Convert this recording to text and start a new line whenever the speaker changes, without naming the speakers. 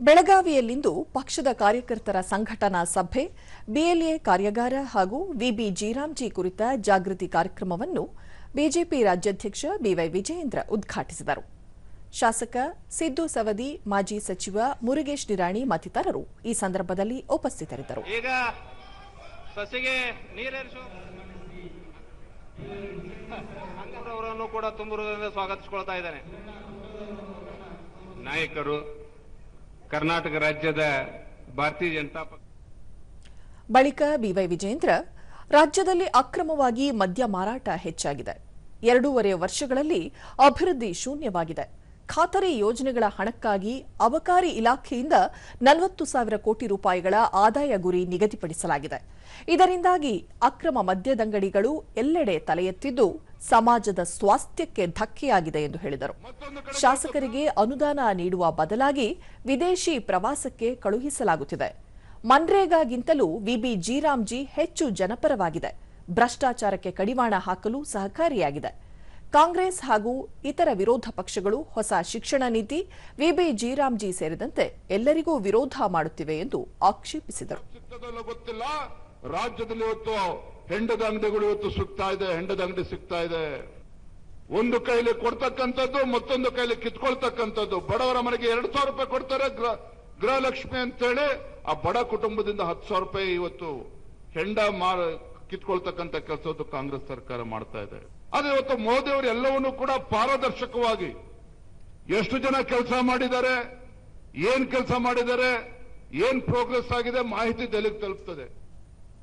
ಬೆಳಗಾವಿಯಲ್ಲಿಂದು ಪಕ್ಷದ ಕಾರ್ಯಕರ್ತರ ಸಂಘಟನಾ ಸಭೆ ಬಿಎಲ್ಎ ಕಾರ್ಯಾಗಾರ ಹಾಗೂ ವಿಬಿ ಜೀರಾಮ್ಜಿ ಕುರಿತ ಜಾಗೃತಿ ಕಾರ್ಯಕ್ರಮವನ್ನು ಬಿಜೆಪಿ ರಾಜ್ಯಾಧ್ಯಕ್ಷ ಬಿವೈ ವಿಜಯೇಂದ್ರ ಉದ್ಘಾಟಿಸಿದರು. ಶಾಸಕ ಸಿದ್ದು ಸವದಿ ಮಾಜಿ ಸಚಿವ ಮುರುಗೇಶ್ ನಿರಾಣಿ ಮತ್ತಿತರರು ಈ ಸಂದರ್ಭದಲ್ಲಿ ಉಪಸ್ಥಿತರಿದ್ದರು.
ನಾಯಕರು ಕರ್ನಾಟಕ ರಾಜ್ಯದ ಭಾರತೀಯ ಜನತಾ
ಬಳಿಕ ಬಿವೈ ವಿಜೇಂದ್ರ ರಾಜ್ಯದಲ್ಲಿ ಅಕ್ರಮವಾಗಿ ಮದ್ಯ ಮಾರಾಟ ಹೆಚ್ಚಾಗಿದೆ. ಎರಡೂವರೆ ವರ್ಷಗಳಲ್ಲಿ ಅಭಿವೃದ್ಧಿ ಶೂನ್ಯವಾಗಿದೆ. ಖಾತರಿ ಯೋಜನೆಗಳ ಹಣಕ್ಕಾಗಿ ಅಬಕಾರಿ ಇಲಾಖೆಯಿಂದ ನಲವತ್ತು ಸಾವಿರ ಕೋಟಿ ರೂಪಾಯಿಗಳ ಆದಾಯ ಗುರಿ ನಿಗದಿಪಡಿಸಲಾಗಿದೆ. ಇದರಿಂದಾಗಿ ಅಕ್ರಮ ಮದ್ಯದಂಗಡಿಗಳು ಎಲ್ಲೆಡೆ ತಲೆ ಎತ್ತಿದ್ದು ಸಮಾಜದ ಸ್ವಾಸ್ಥ್ಯಕ್ಕೆ ಧಕ್ಕೆಯಾಗಿದೆ ಎಂದು ಹೇಳಿದರು. ಶಾಸಕರಿಗೆ ಅನುದಾನ ನೀಡುವ ಬದಲಾಗಿ ವಿದೇಶಿ ಪ್ರವಾಸಕ್ಕೆ ಕಳುಹಿಸಲಾಗುತ್ತಿದೆ. ಮನ್ರೇಗಾಗಿಂತಲೂ ವಿಬಿ ಜೀರಾಮ್ಜಿ ಹೆಚ್ಚು ಜನಪರವಾಗಿದೆ. ಭ್ರಷ್ಟಾಚಾರಕ್ಕೆ ಕಡಿವಾಣ ಹಾಕಲು ಸಹಕಾರಿಯಾಗಿದೆ. ಕಾಂಗ್ರೆಸ್ ಹಾಗೂ ಇತರ ವಿರೋಧ ಪಕ್ಷಗಳು ಹೊಸ ಶಿಕ್ಷಣ ನೀತಿ ವಿಬಿ ಜೀರಾಮ್ಜಿ ಸೇರಿದಂತೆ ಎಲ್ಲರಿಗೂ ವಿರೋಧ ಮಾಡುತ್ತಿವೆ ಎಂದು ಆಕ್ಷೇಪಿಸಿದರು.
ಹೆಂಡದ ಅಂಗಡಿಗಳು ಇವತ್ತು ಸಿಗ್ತಾ ಇದೆ, ಹೆಂಡದ ಅಂಗಡಿ ಸಿಗ್ತಾ ಇದೆ. ಒಂದು ಕೈಲಿ ಕೊಡ್ತಕ್ಕಂಥದ್ದು, ಮತ್ತೊಂದು ಕೈಲಿ ಕಿತ್ಕೊಳ್ತಕ್ಕಂಥದ್ದು. ಬಡವರ ಮನೆಗೆ ಎರಡು ಸಾವಿರ ರೂಪಾಯಿ ಕೊಡ್ತಾರೆ ಗೃಹ ಗೃಹಲಕ್ಷ್ಮಿ ಅಂತೇಳಿ, ಆ ಬಡ ಕುಟುಂಬದಿಂದ ಹತ್ತು ಸಾವಿರ ರೂಪಾಯಿ ಇವತ್ತು ಹೆಂಡ ಮಾರ, ಕಿತ್ಕೊಳ್ತಕ್ಕಂಥ ಕೆಲಸದ್ದು ಕಾಂಗ್ರೆಸ್ ಸರ್ಕಾರ ಮಾಡ್ತಾ ಇದೆ. ಆದ್ರೆ ಇವತ್ತು ಮೋದಿ ಅವರು ಎಲ್ಲವನ್ನೂ ಕೂಡ ಪಾರದರ್ಶಕವಾಗಿ ಎಷ್ಟು ಜನ ಕೆಲಸ ಮಾಡಿದ್ದಾರೆ, ಏನ್ ಕೆಲಸ ಮಾಡಿದ್ದಾರೆ, ಏನ್ ಪ್ರೋಗ್ರೆಸ್ ಆಗಿದೆ ಮಾಹಿತಿ ದಲಿಗೆ ತಲುಪ್ತದೆ.